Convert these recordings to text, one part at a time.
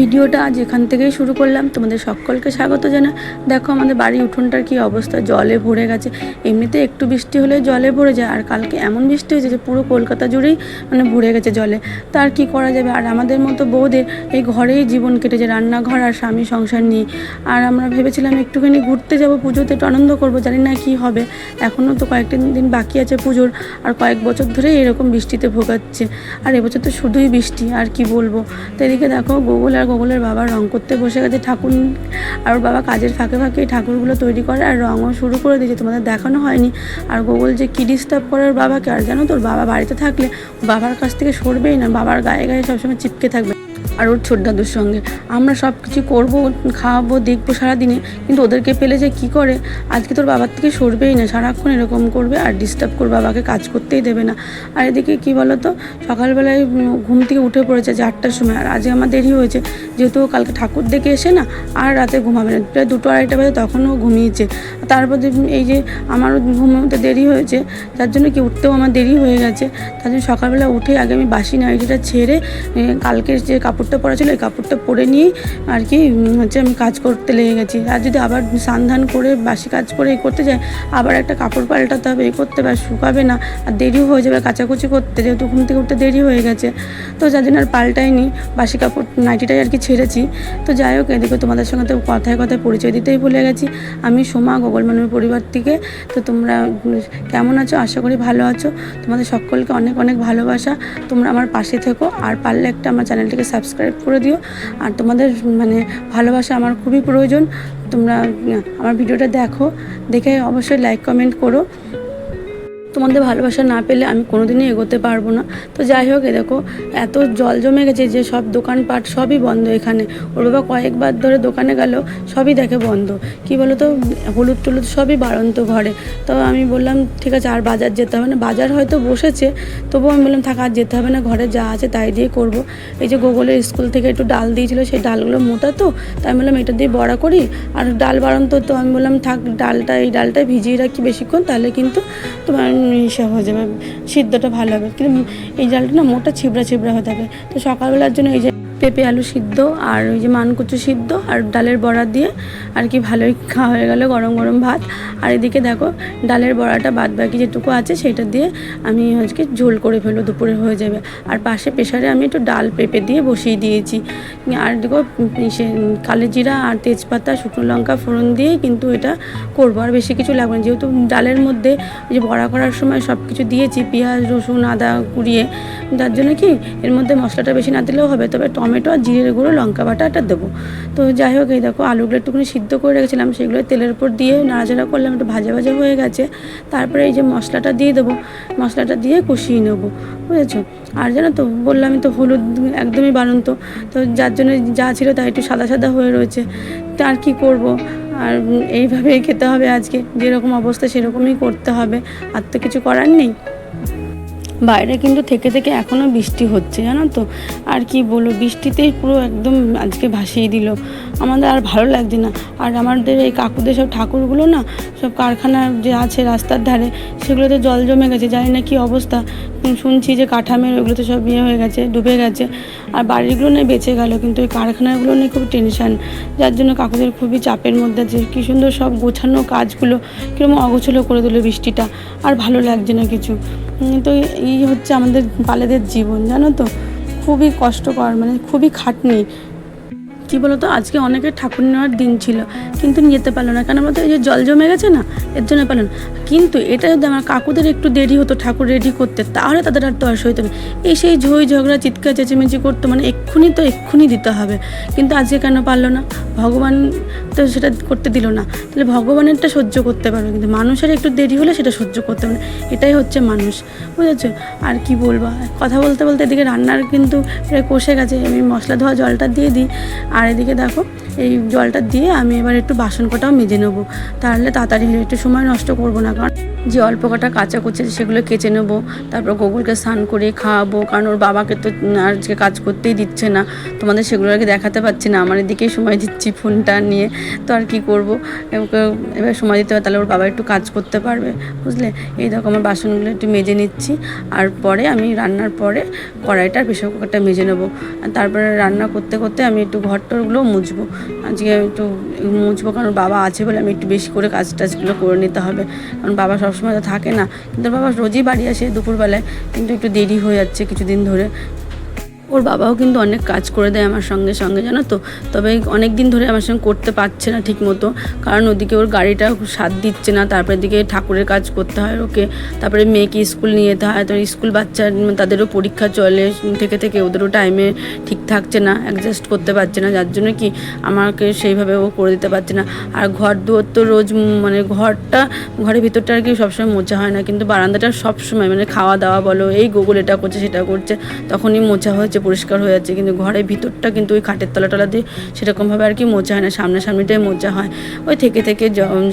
ভিডিওটা আজ এখান থেকেই শুরু করলাম। তোমাদের সকলকে স্বাগত জানাই। দেখো, আমাদের বাড়ি উঠোনটার কি অবস্থা? জলে ভরে গেছে। এমনিতে একটু বৃষ্টি হলে জলে ভরে যায়, আর কালকে এমন বৃষ্টি হয়েছে যে পুরো কলকাতা জুড়েই মানে ভরে গেছে জলে। তার কি করা যাবে? আর আমাদের মতো বউদের এই ঘরেই জীবন কেটেছে, রান্নাঘর আর স্বামী সংসার নিয়ে। আর আমরা ভেবেছিলাম একটুখানি ঘুরতে যাব, পুজোতে একটু আনন্দ করব, জানি না কি হবে। এখনও তো কয়েকটা দিন বাকি আছে পুজোর, আর কয়েক বছর ধরেই এরকম বৃষ্টিতে ভোগাচ্ছে। আর এবছর তো শুধুই বৃষ্টি, আর কি বলব? তো এদিকে দেখো, গুগল আর গুগলের বাবা রং করতে বসে গেছে, ঠাকুর আর ওর বাবা কাজের ফাঁকে ফাঁকে ঠাকুরগুলো তৈরি করে আর রঙও শুরু করে দিয়েছে, তোমাদের দেখানো হয়নি। আর গোগল যে কি ডিস্টার্ব করে ওর বাবাকে, আর জানো তোর বাবা বাড়িতে থাকলে বাবার কাছ থেকে সরবেই না, বাবার গায়ে গায়ে সবসময় চিপকে থাকবে। আর ওর ছোট দাদুর সঙ্গে। আমরা সব কিছু করব, খাওয়াবো, দেখব সারাদিনে, কিন্তু ওদেরকে পেলে যে কি করে? আজকে তোর বাবার থেকে সরবেই না, সারাক্ষণ এরকম করবে আর ডিস্টার্ব করবে, বাবাকে কাজ করতেই দেবে না। আর এদিকে কি বলো তো সকালবেলায় ঘুম থেকে উঠে পড়েছে যে আটটার সময়, আর আজকে আমার দেরি হয়েছে। যেহেতু কালকে ঠাকুর দেখে এসে না, আর রাতে ঘুমাবে না। প্রায় দুটো আড়াইটা বাজে তখনও ঘুমিয়েছে। তারপর এই যে আমারও ঘুমোতে দেরি হয়েছে, তার জন্য কি উঠতেও আমার দেরি হয়ে গেছে। তার জন্য সকালবেলা উঠে আগে আমি বাসি নাইটিটা ছেড়ে কালকের যে কাপড়টা পরা ছিল, এই কাপড়টা পরে নিয়েই আর কি হচ্ছে আমি কাজ করতে লেগে গেছি। আর যদি আবার সান্ধান করে বাসি কাজ করে এই করতে যাই আবার একটা কাপড় পাল্টাতে হবে এই করতে হবে শুকাবে না, আর দেরিও হয়ে যাবে কাচাকুচি করতে, যেহেতু ঘুম থেকে উঠতে দেরি হয়ে গেছে। তো যার জন্য আর পাল্টাইনি, বাসি কাপড় নাইটিটাই আর কি ছেড়েছি। তো যাই হোক, এদিকে তোমাদের সঙ্গে তো কথায় কথায় পরিচয় দিতেই ভুলে গেছি। আমি সোমা গোগল মানুষ পরিবার থেকে। তো তোমরা কেমন আছো? আশা করি ভালো আছো। তোমাদের সকলকে অনেক অনেক ভালোবাসা। তোমরা আমার পাশে থেকো। আর পারলে একটা আমার চ্যানেলটিকে সাবস্ক্রাইব করে দিও। আর তোমাদের মানে ভালোবাসা আমার খুবই প্রয়োজন। তোমরা, আমার ভিডিওটা দেখো। দেখে অবশ্যই লাইক কমেন্ট করো। তোমাদের ভালোবাসা না পেলে আমি কোনোদিনই এগোতে পারব না। তো যাই হোক, এ দেখো, এত জল জমে গেছে যে সব দোকানপাট সবই বন্ধ এখানে। ওর বাবা কয়েকবার ধরে দোকানে গেল, সবই দেখে বন্ধ। কি বলো তো হলুদ টলুদ সবই বাড়ন্ত ঘরে। তো আমি বললাম, ঠিক আছে, আর বাজার যেতে হবে না। বাজার হয়তো বসেছে, তবুও আমি বললাম, থাক, আর যেতে হবে না, ঘরে যা আছে তাই দিয়ে করব। এই যে গোগলের স্কুল থেকে একটু ডাল দিয়েছিল, সেই ডালগুলো মোটা তো, তাই আমি বললাম, এটা দিয়ে বড়া করি? আর ডাল বাড়ন্ত তো আমি বললাম, থাক, ডালটা, এই ডালটা ভিজিয়ে রাখি বেশিক্ষণ, তাহলে কিন্তু তোমার হিসাব হয়ে যাবে, সিদ্ধটা ভালো হবে। কিন্তু এই জালটা না মোটা ছিবড়া ছিবড়া হয়ে থাকে। তো সকালবেলার জন্য এই পেঁপে, আলু সিদ্ধ আর ওই যে মানকুচু সিদ্ধ আর ডালের বড়া দিয়ে আর কি ভালোই খাওয়া হয়ে গেল গরম গরম ভাত। আর এদিকে দেখো ডালের বড়াটা বাদ বাকি যেটুকু আছে সেটা দিয়ে আমি আজকে ঝোল করে ফেলব, দুপুরে হয়ে যাবে। আর পাশে প্রেশারে আমি একটু ডাল পেঁপে দিয়ে বসিয়ে দিয়েছি। আর দেখো সে কালো জিরা আর তেজপাতা, শুকনো লঙ্কা, ফোড়ন দিয়ে কিন্তু এটা করব। আর বেশি কিছু লাগবে না। যেহেতু ডালের মধ্যে যে বড়া করার সময় সব কিছু দিয়েছি, পেঁয়াজ, রসুন, আদা কুড়িয়ে যার জন্য কি এর মধ্যে মশলাটা বেশি না দিলেও হবে। তবে টমেটো আর জিরের গুঁড়ো, লঙ্কা বাটাটা দেবো। তো যাই হোক, এই দেখো আলুগুলো একটুখানি সিদ্ধ করে রেখেছিলাম। সেগুলো তেলের উপর দিয়ে নাড়াচাড়া করলাম, একটু ভাজা ভাজা হয়ে গেছে। তারপরে এই যে মশলাটা দিয়ে দেবো, মশলাটা দিয়ে কষিয়ে নেব, বুঝেছ? আর জানো তো বললাম তো হলুদ একদমই বাড়ন্ত। তো যার জন্য যা ছিল তা একটু সাদা সাদা হয়ে রয়েছে। তা আর কী করব? আর এইভাবেই খেতে হবে আজকে। যেরকম অবস্থা সেরকমই করতে হবে। আর তো কিছু করার নেই। বাইরে কিন্তু থেকে থেকে এখনও বৃষ্টি হচ্ছে, জানো তো? আর কি বলো বৃষ্টিতেই পুরো একদম আজকে ভাসিয়ে দিল। আমাদের আর ভালো লাগছে না। আর আমাদের এই কাকুদের সব ঠাকুরগুলো না, সব কারখানা যে আছে রাস্তার ধারে, সেগুলোতে জল জমে গেছে। জানি না কি অবস্থা। শুনছি যে কাঠামের ওগুলোতে সব ইয়ে হয়ে গেছে, ডুবে গেছে। আর বাড়িগুলো নিয়ে বেঁচে গেল, কিন্তু ওই কারখানাগুলো নিয়ে খুব টেনশান যার জন্য কাকুদের খুবই চাপের মধ্যে আছে। কী সুন্দর সব গোছানো কাজগুলো কীরকম অগোছলো করে দিল বৃষ্টিটা। আর ভালো লাগছে না কিছু। তো এই হচ্ছে আমাদের বালেদের জীবন, জানো তো? খুবই কষ্টকর মানে খুবই খাটনি। কী বলতো? আজকে অনেকের ঠাকুর নেওয়ার দিন ছিল, কিন্তু যেতে পারল না। কেন বলতো? এই যে জল জমে গেছে না? এর জন্য পারল না কিন্তু এটা যদি আমার কাকুদের একটু দেরি হতো, ঠাকুর রেডি করতে, তাহলে তাদের আর তো আর সইতে না। এই সেই ঝই ঝগড়া, চিৎকার, চেঁচেমেচি করতো মানে এক্ষুনি তো এক্ষুনি দিতে হবে। কিন্তু আজকে কেন পারল না? ভগবান তো সেটা করতে দিল না। তাহলে ভগবানেরটা সহ্য করতে পারবে কিন্তু মানুষের একটু দেরি হলে সেটা সহ্য করতে পারবে এটাই হচ্ছে মানুষ, বুঝেছ? আর কি বলব? কথা বলতে বলতে এদিকে রান্নার কিন্তু প্রায় কষে গেছে। আমি মশলা ধোয়া জলটা দিয়ে দিই। আর এদিকে দেখো, এই জলটা দিয়ে আমি এবার একটু বাসন কটাও মেজে নেব। তাহলে তাড়াতাড়ি একটু সময় নষ্ট করব না। কারণ যে অল্প কটা কাঁচা কুচে সেগুলো কেচে নেব। তারপর গোকুলকে স্নান করে খাওয়াবো। কারণ ওর বাবাকে তো আজকে কাজ করতেই দিচ্ছে না। তোমাদের সেগুলো আগে দেখাতে পারছি না। আমার এদিকেই সময় দিচ্ছি ফোনটা নিয়ে। তো আর কি করব? এবার সময় দিতে হবে, তাহলে ওর বাবা একটু কাজ করতে পারবে, বুঝলে? এই দেখো আমার বাসনগুলো একটু মেজে নিচ্ছি, আর পরে আমি রান্নার পরে কড়াইটা প্রেশার কুকারটা মেজে নেব। তারপরে রান্না করতে করতে আমি একটু ঘর টরগুলো মুছবো। আজকে একটু মুছবো, কারণ বাবা আছে বলে আমি একটু বেশি করে কাজ টাজগুলো করে নিতে হবে। কারণ বাবা সবসময় তো থাকে না। কিন্তু বাবা রোজই বাড়ি আসে দুপুরবেলায়, কিন্তু একটু দেরি হয়ে যাচ্ছে কিছুদিন ধরে। ওর বাবাও কিন্তু অনেক কাজ করে দেয় আমার সঙ্গে সঙ্গে, জানো তো? তবে অনেক দিন ধরে আমার সঙ্গে করতে পারছে না ঠিক মতো কারণ ওদিকে ওর গাড়িটা সাথ দিচ্ছে না, তারপরে দিকে ঠাকুরের কাজ করতে হয় ওকে। তারপরে মেয়েকে স্কুল নিয়ে যেতে হয় তো স্কুল বাচ্চা, তাদেরও পরীক্ষা চলে থেকে থেকে ওদেরও টাইমে ঠিক থাকছে না অ্যাডজাস্ট করতে পারছে না। যার জন্য কি আমাকে সেইভাবে ও করে দিতে পারছে না। আর ঘর দুয়ার তো রোজ মানে ঘরটা, ঘরের ভিতরটা আর কি সবসময় মোছা হয় না। কিন্তু বারান্দাটা সবসময় মানে খাওয়া দাওয়া বলো, এই গুগল এটা করছে, সেটা করছে, তখনই মোছা হয়েছে। পরিষ্কার হয়ে যাচ্ছে, কিন্তু ঘরের ভিতরটা কিন্তু ওই খাটের তলা টলা দিয়ে সেরকমভাবে আর কি মোছা হয় না, সামনাসামনিটাই মোছা হয়। ওই থেকে থেকে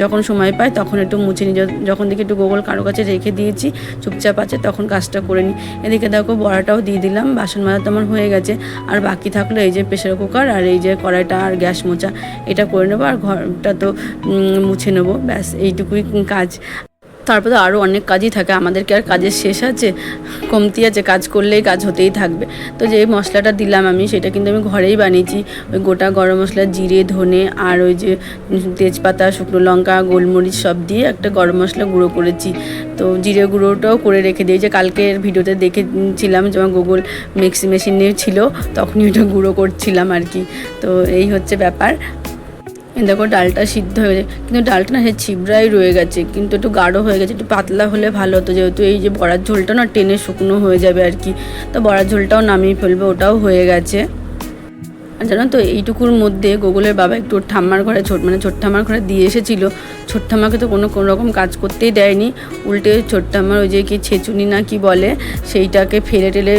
যখন সময় পায় তখন একটু মুছে নিই যখন দেখি একটু গোগল কারও কাছে রেখে দিয়েছি, চুপচাপ আছে তখন কাজটা করে নিই। এদিকে দেখো বড়াটাও দিয়ে দিলাম, বাসন মাজা তো আমার হয়ে গেছে, আর বাকি থাকল এই যে প্রেশার কুকার আর এই যে কড়াইটা আর গ্যাস মোচা এটা করে নেব আর ঘরটা তো মুছে নেব, ব্যাস এইটুকুই কাজ। তারপরে আরও অনেক কাজই থাকে। আমাদের কি আর কাজের শেষ আছে কমতি আছে, কাজ করলেই কাজ হতেই থাকবে। তো যে মশলাটা দিলাম আমি, সেটা কিন্তু আমি ঘরেই বানিয়েছি। ওই গোটা গরম মশলা, জিরে, ধনে আর ওই যে তেজপাতা, শুকনো লঙ্কা, গোলমরিচ সব দিয়ে একটা গরম মশলা গুঁড়ো করেছি। তো জিরে গুঁড়োটাও করে রেখে দিই যে কালকের ভিডিওতে দেখেছিলাম যে আমার গুগল মিক্সি মেশিনে ছিল, তখনই ওটা গুঁড়ো করছিলাম আর কি। তো এই হচ্ছে ব্যাপার। দেখো ডালটা সিদ্ধ হয়ে গেছে। কিন্তু ডালটা না সে ছিবড়াই রয়ে গেছে, কিন্তু একটু গাঢ় হয়ে গেছে, একটু পাতলা হলে ভালো হতো। যেহেতু এই যে বড়ার ঝোলটা না টেনে শুকনো হয়ে যাবে আর কি। তো বড়ার ঝোলটাও নামিয়ে ফেলবে, ওটাও হয়ে গেছে। জানো তো, এইটুকুর মধ্যে গোগলের বাবা একটু ঠাম্মার ঘরে ছোট মানে ছোট ঠাম্মার ঘরে দিয়ে এসেছিল। ছোট ঠাম্মাকে তো কোনো কোনো রকম কাজ করতেই দেয়নি। উল্টে ছোট ঠাম্মার ওই যে কি ছেচুনি না কি বলে, সেইটাকে ফেলে টেলে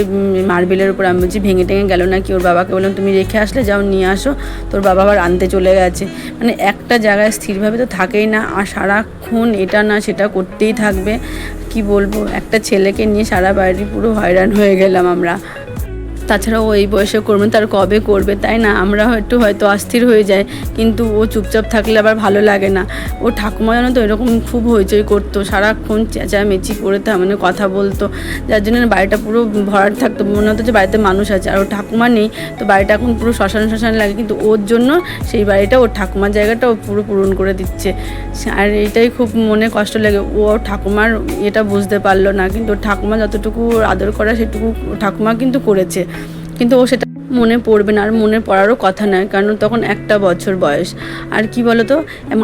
মার্বেলের উপর আমি বলছি, ভেঙে টেঙে গেল না কি ওর বাবাকে বললাম, তুমি রেখে আসলে, যাও নিয়ে আসো। তোর বাবা আবার আনতে চলে গেছে। মানে একটা জায়গায় স্থিরভাবে তো থাকেই না, আর সারাক্ষণ এটা না সেটা করতেই থাকবে। কি বলব? একটা ছেলেকে নিয়ে সারা বাড়ি পুরো হয়রান হয়ে গেলাম আমরা। তাছাড়া ও এই বয়সে করবে তার কবে করবে, তাই না? আমরা একটু হয়তো অস্থির হয়ে যায় কিন্তু ও চুপচাপ থাকলে আবার ভালো লাগে না। ও ঠাকুমা জানো তো, এরকম খুব হইচই করতো, সারাক্ষণ চেঁচামেচি করে তা মানে কথা বলতো। যার জন্য বাড়িটা পুরো ভরাট থাকতো, মনে হতো যে বাড়িতে মানুষ আছে। আর ও ঠাকুমা নেই, তো বাড়িটা এখন পুরো শ্মশান শ্মশান লাগে, কিন্তু ওর জন্য সেই বাড়িটা, ওর ঠাকুমার জায়গাটা ও পুরো পূরণ করে দিচ্ছে। আর এটাই খুব মনে কষ্ট লাগে, ও ঠাকুমার এটা বুঝতে পারল না, কিন্তু ঠাকুমা যতটুকু আদর করা, সেটুকু ঠাকুমা কিন্তু করেছে। কিন্তু ও সেটা মনে পড়বে না, আর মনে পড়ারও কথা নয়, কারণ তখন একটা বছর বয়স। আর কি বলতো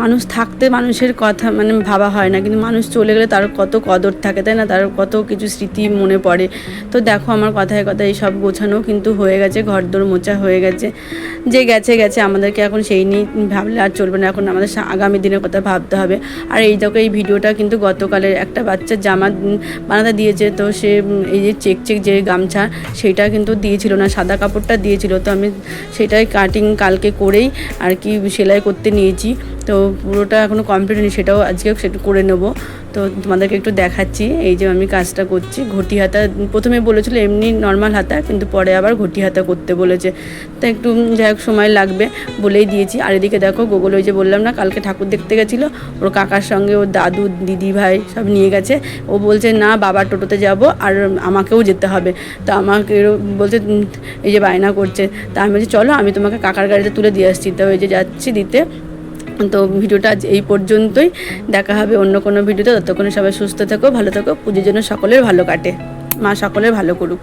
মানুষ থাকতে মানুষের কথা মানে ভাবা হয় না, কিন্তু মানুষ চলে গেলে তার কত কদর থাকে, তাই না? তার কত কিছু স্মৃতি মনে পড়ে। তো দেখো আমার কথায় কথায় সব গোছানো কিন্তু হয়ে গেছে, ঘরদোর মোচা হয়ে গেছে। যে গেছে গেছে, আমাদেরকে এখন সেই নিয়ে ভাবলে আর চলবে না, এখন আমাদের আগামী দিনের কথা ভাবতে হবে। আর এই দেখো, এই ভিডিওটা কিন্তু গতকালের একটা বাচ্চার জামা বানাতে দিয়েছে, তো সে এই যে চেক চেক যে গামছা, সেটা কিন্তু দিয়েছিল না, সাদা কাপড়টা দিয়েছিল, তো আমি সেটাই কাটিং কালকে করেই আর কি সেলাই করতে নিয়েছি। তো পুরোটা এখনও কমপ্লিট হয়নি, সেটাও আজকে সেটা করে নেব। তো তোমাদেরকে একটু দেখাচ্ছি। এই যে আমি কাজটা করছি, ঘটি হাতা, প্রথমে বলেছিল এমনি নর্মাল হাতা, কিন্তু পরে আবার ঘটি হাতা করতে বলেছে। তো একটু, যাই হোক, সময় লাগবে বলেই দিয়েছি। আর এদিকে দেখো, গোগল ওই যে বললাম না, কালকে ঠাকুর দেখতে গেছিল, ওর কাকার সঙ্গে ওর দাদু, দিদি, ভাই সব নিয়ে গেছে। ও বলছে, না বাবার টোটোতে যাব, আর আমাকেও যেতে হবে। তো আমাকে বলছে এই যে বায়না করছে। তা আমি বলছি, চলো, আমি তোমাকে কাকার গাড়িতে তুলে দিয়ে আসছি। তো ওই যে যাচ্ছি দিতে তো ভিডিওটা আজ এই পর্যন্তই। দেখা হবে অন্য কোনো ভিডিওতে। ততক্ষণে সবাই সুস্থ থেকো, ভালো থেকো। পুজোর জন্য সকলের ভালো কাটে। মা সকলের ভালো করুক।